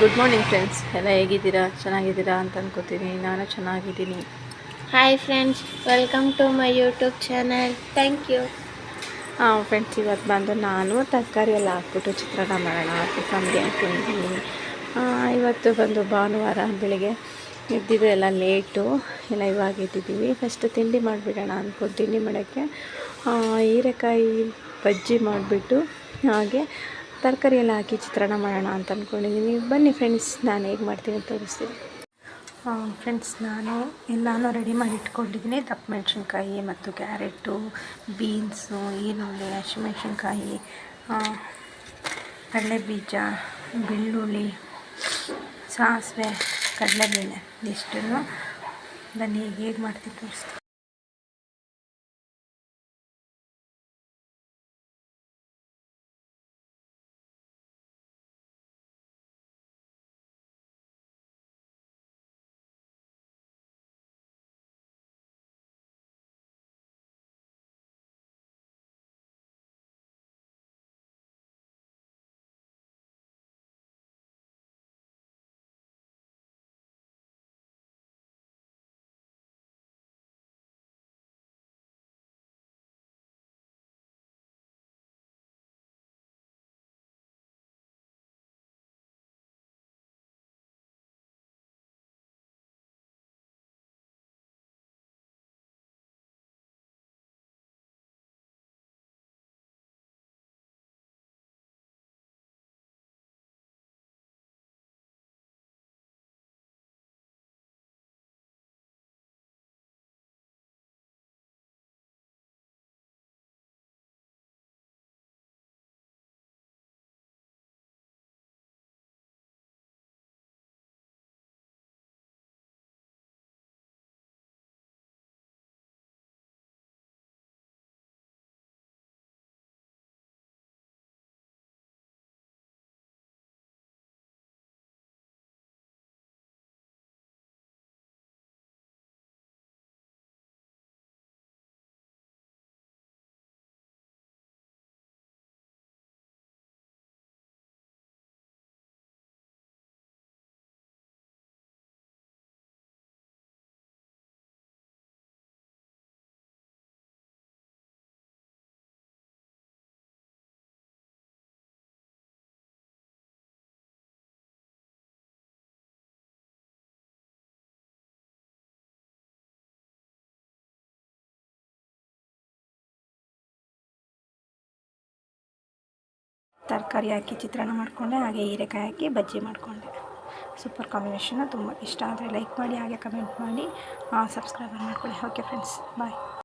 Good morning friends ಎಲ್ಲ ಹೇಗಿದ್ದೀರಾ? ಚೆನ್ನಾಗಿದ್ದೀರಾ ಅಂತ ಅನ್ಕೋತೀನಿ. ನಾನು ಚೆನ್ನಾಗಿದ್ದೀನಿ. Hi friends welcome to my YouTube channel thank you ಹಾಂ ಫ್ರೆಂಡ್ಸ್ ಇವತ್ತು ಬಂದು ನಾನು ತರಕಾರಿ ಎಲ್ಲ ಹಾಕ್ಬಿಟ್ಟು ಚಿತ್ರಾನ್ನ ಮಾಡೋಣ. ಟಿಫನ್ಗೆ ಅಂದ್ಕೊಂಡಿದ್ದೀನಿ ಇವತ್ತು ಬಂದು ಭಾನುವಾರ ಬೆಳಿಗ್ಗೆ ಎದ್ದಿದ್ದು ಎಲ್ಲ ಲೇಟು ಎಲ್ಲ ಇವಾಗ ಇದ್ದಿದ್ದೀವಿ ಫಸ್ಟ್ ತಿಂಡಿ ಮಾಡಿಬಿಡೋಣ ಅಂದ್ಕೊಂಡು ತಿಂಡಿ ಮಾಡೋಕ್ಕೆ ಆ, ಹೀರೆಕಾಯಿ ಬಜ್ಜಿ ಮಾಡಿಬಿಟ್ಟು ಹಾಗೆ ತರಕಾರಿ ಎಲ್ಲ ಹಾಕಿ ಚಿತ್ರಾನ್ನ ಮಾಡೋಣ ಅಂತ ಅಂದ್ಕೊಂಡಿದ್ದೀನಿ ಬನ್ನಿ ಫ್ರೆಂಡ್ಸ್ ನಾನು ಹೇಗೆ ಮಾಡ್ತೀನಿ ಅಂತ ತೋರಿಸ್ತೀನಿ. ಫ್ರೆಂಡ್ಸ್ ನಾನು ಎಲ್ಲನೂ ರೆಡಿ ಮಾಡಿ ಇಟ್ಕೊಂಡಿದ್ದೀನಿ ದಪ್ಪ ಮೆಣಸಿನ್ಕಾಯಿ ಮತ್ತು ಕ್ಯಾರೆಟು, ಬೀನ್ಸು, ಈರುಳ್ಳಿ, ಹಸಿಮೆಣ್ಸಿನ್ಕಾಯಿ ಕಡಲೆಬೀಜ, ಬೆಳ್ಳುಳ್ಳಿ, ಸಾಸಿವೆ, ಕಡಲೆಬೇಳೆ, ಇಷ್ಟನ್ನು ಬನ್ನಿ ಹೇಗೆ ಮಾಡ್ತೀನಿ ತೋರಿಸ್ತೀನಿ. ತರಕಾರಿ ಹಾಕಿ ಚಿತ್ರಾನ್ನ ಮಾಡಿಕೊಂಡೆ, ಹಾಗೆ ಹೀರೆಕಾಯಿ ಹಾಕಿ ಬಜ್ಜಿ ಮಾಡಿಕೊಂಡೆ. ಸೂಪರ್ ಕಾಂಬಿನೇಷನ್, ತುಂಬ ಇಷ್ಟ ಆದರೆ ಲೈಕ್ ಮಾಡಿ, ಹಾಗೆ ಕಮೆಂಟ್ ಮಾಡಿ. ಸಬ್ಸ್ಕ್ರೈಬರ್ ಮಾಡ್ಕೊಳ್ಳಿ. Okay friends, bye.